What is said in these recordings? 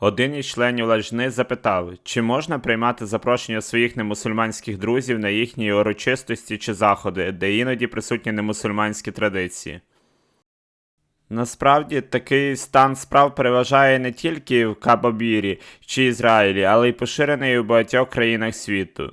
Один із членів лажни запитав, чи можна приймати запрошення своїх немусульманських друзів на їхні урочистості чи заходи, де іноді присутні немусульманські традиції. Насправді такий стан справ переважає не тільки в Кабабірі чи Ізраїлі, але й поширений у багатьох країнах світу.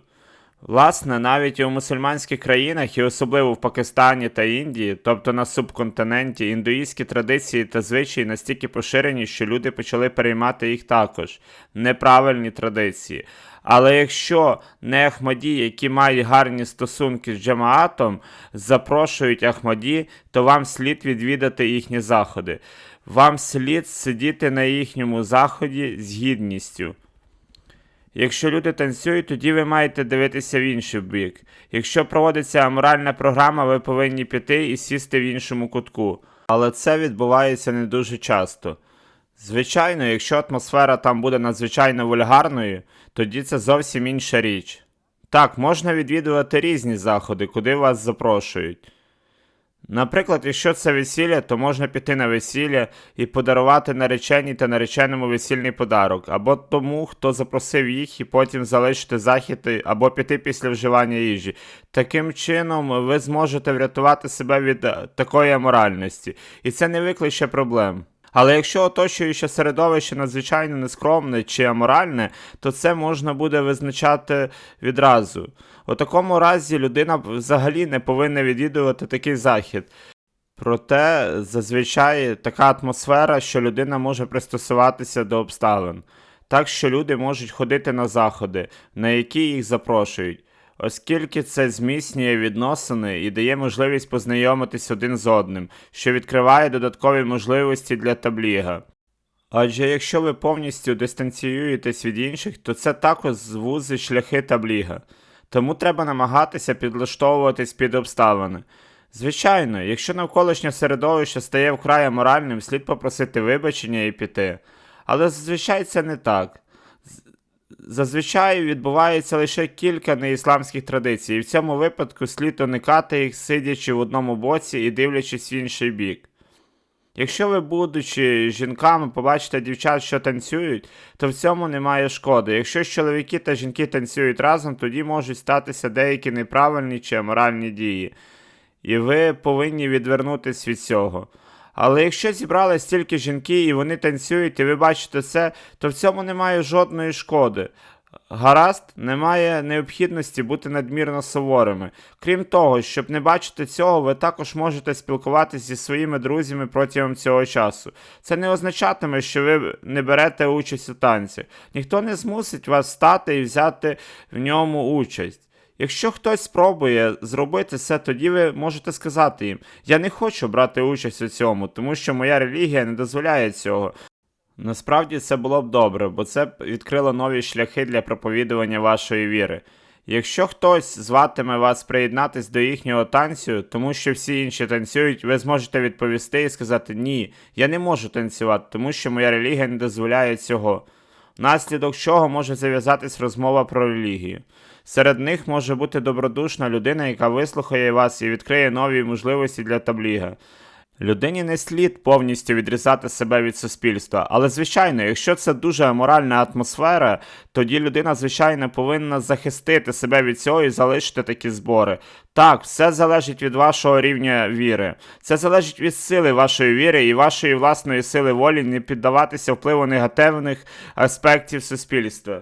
Власне, навіть у мусульманських країнах, і особливо в Пакистані та Індії, тобто на субконтиненті, індуїстські традиції та звичаї настільки поширені, що люди почали переймати їх також неправильні традиції. Але якщо не Ахмаді, які мають гарні стосунки з Джамаатом, запрошують Ахмаді, то вам слід відвідати їхні заходи. Вам слід сидіти на їхньому заході з гідністю. Якщо люди танцюють, тоді ви маєте дивитися в інший бік. Якщо проводиться аморальна програма, ви повинні піти і сісти в іншому кутку. Але це відбувається не дуже часто. Звичайно, якщо атмосфера там буде надзвичайно вульгарною, тоді це зовсім інша річ. Так, можна відвідувати різні заходи, куди вас запрошують. Наприклад, якщо це весілля, то можна піти на весілля і подарувати нареченій та нареченому весільний подарок, або тому, хто запросив їх, і потім залишити захід, або піти після вживання їжі. Таким чином, ви зможете врятувати себе від е, такої аморальності, і це не викличе проблем. Але якщо оточуюче середовище надзвичайно нескромне чи аморальне, то це можна буде визначати відразу. У такому разі людина взагалі не повинна відвідувати такий захід. Проте зазвичай така атмосфера, що людина може пристосуватися до обставин. Так що люди можуть ходити на заходи, на які їх запрошують, оскільки це зміцнює відносини і дає можливість познайомитись один з одним, що відкриває додаткові можливості для табліга. Адже якщо ви повністю дистанціюєтесь від інших, то це також звузить шляхи табліга. Тому треба намагатися підлаштовуватись під обставини. Звичайно, якщо навколишнє середовище стає вкрай аморальним, слід попросити вибачення і піти. Але зазвичай це не так. Зазвичай відбувається лише кілька неісламських традицій, і в цьому випадку слід уникати їх, сидячи в одному боці і дивлячись в інший бік. Якщо ви, будучи жінками, побачите дівчат, що танцюють, то в цьому немає шкоди. Якщо чоловіки та жінки танцюють разом, тоді можуть статися деякі неправильні чи аморальні дії, і ви повинні відвернутися від цього. Але якщо зібрались тільки жінки і вони танцюють, і ви бачите це, то в цьому немає жодної шкоди. Гаразд, немає необхідності бути надмірно суворими. Крім того, щоб не бачити цього, ви також можете спілкуватися зі своїми друзями протягом цього часу. Це не означатиме, що ви не берете участь у танці. Ніхто не змусить вас стати і взяти в ньому участь. Якщо хтось спробує зробити це, тоді ви можете сказати їм: Я не хочу брати участь у цьому, тому що моя релігія не дозволяє цього. Насправді це було б добре, бо це б відкрило нові шляхи для проповідування вашої віри. Якщо хтось зватиме вас приєднатись до їхнього танцю, тому що всі інші танцюють, ви зможете відповісти і сказати Ні, я не можу танцювати, тому що моя релігія не дозволяє цього. Внаслідок чого може зав'язатись розмова про релігію. Серед них може бути добродушна людина, яка вислухає вас і відкриє нові можливості для табліга. Людині не слід повністю відрізати себе від суспільства, але звичайно, якщо це дуже аморальна атмосфера, тоді людина, звичайно, повинна захистити себе від цього і залишити такі збори. Так, все залежить від вашого рівня віри. Це залежить від сили вашої віри і вашої власної сили волі не піддаватися впливу негативних аспектів суспільства.